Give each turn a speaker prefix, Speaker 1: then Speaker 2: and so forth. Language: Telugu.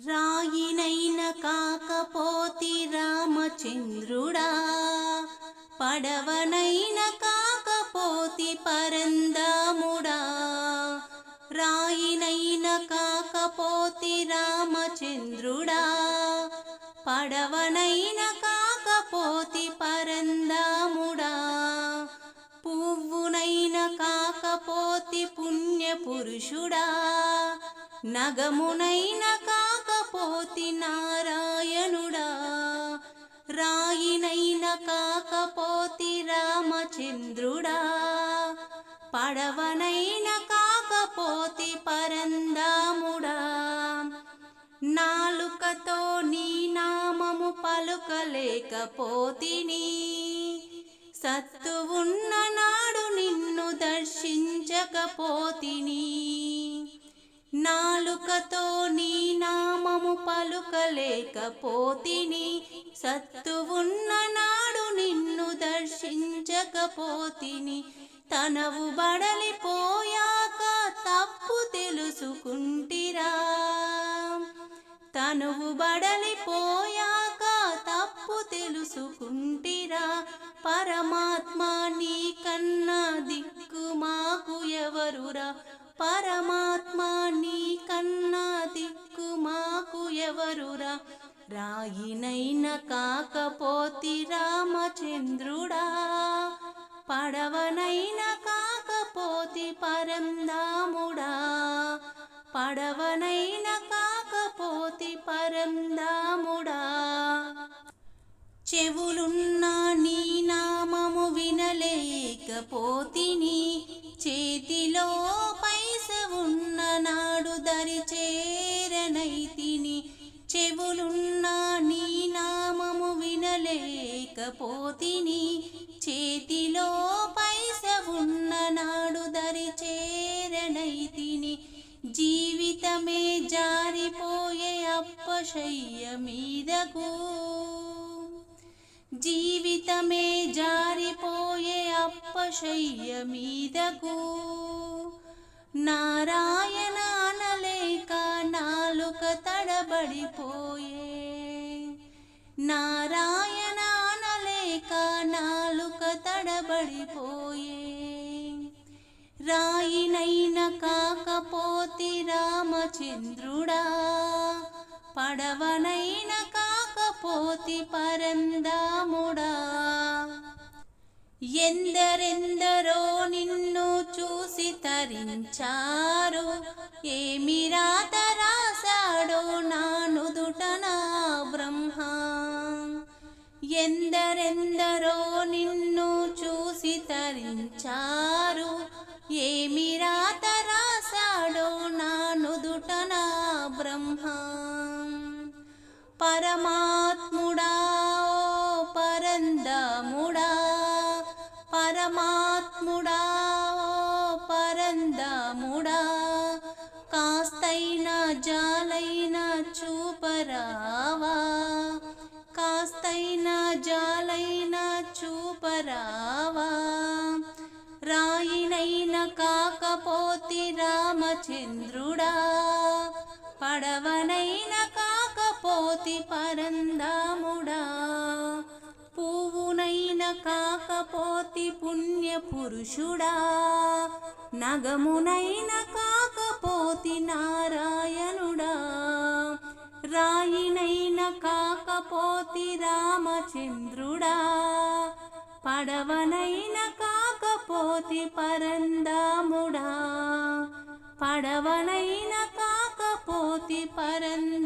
Speaker 1: రాయినైన కాకపోతి రామచంద్రుడా పడవనైన కాకపోతి పరందాముడా రాయినైన కాకపోతి రామచంద్రుడా పడవనైన కాకపోతి పరందాముడా పువ్వునైన కాకపోతి పుణ్యపురుషుడా నగమునైన కాక కాకపోతి నారాయణుడా రాయినైన కాకపోతి రామచంద్రుడా పడవనైన కాకపోతి పరందాముడా నాలుకతో నీ నామము పలుకలేకపోతిని సత్తు ఉన్న నాడు నిన్ను దర్శించకపోతిని. నాలుకతో పలుకలేకపోతిని. సత్తు ఉన్న నాడు నిన్ను దర్శించకపోతిని. తనవు బడలిపోయాక తప్పు తెలుసుకుంటిరా. తనువు బడలిపోయాక తప్పు తెలుసుకుంటిరా. పరమాత్మ నీ కన్నా దిక్కు మాకు ఎవరురా? పరమాత్మ నీ రాయినైన కాకపోతి రామచంద్రుడా పడవనైన కాకపోతి పరందాముడా పడవనైన కాకపోతి పరందాముడా చెవులున్న నీ నామము వినలేకపోతిని చేతిలో పైస ఉన్న నాడు దరిచే లేకపోతిని చేతిలో పైస ఉన్న నాడు దరి చేరనైతిని జీవితమే జారిపోయే అప్పశయ్య మీదకు. జీవితమే జారిపోయే అప్పశయ్య మీదకు. నారాయణ అనలేక నాలుక తడబడిపోయి పడిపోయే. రాయినైన కాకపోతి రామచంద్రుడా పడవనైన కాకపోతి పరందాముడా ఎందరెందరో నిన్ను చూసి తరించారు ఏమి రాత రాశాడో నా నా బ్రహ్మ. ఎందరెందరో చారు. ఏమి రాత రాశాడో నా నుదుట నా బ్రహ్మ. పరమాత్ముడా పరందముడా పరమాత్ముడా పరందముడా కాస్తైనా జాలైనా చూపరావా. కాస్తైనా జాలైనా చూపరావా. కాకపోతి రామచంద్రుడా పడవనైన కాకపోతి పరందాముడా పువ్వునైన కాకపోతి పుణ్యపురుషుడా నగమునైన కాకపోతి నారాయణుడా. రాయినైన కాకపోతి రామచంద్రుడా పడవనైన పోతి పరందాముడా పడవనైన కాకపోతి పరంద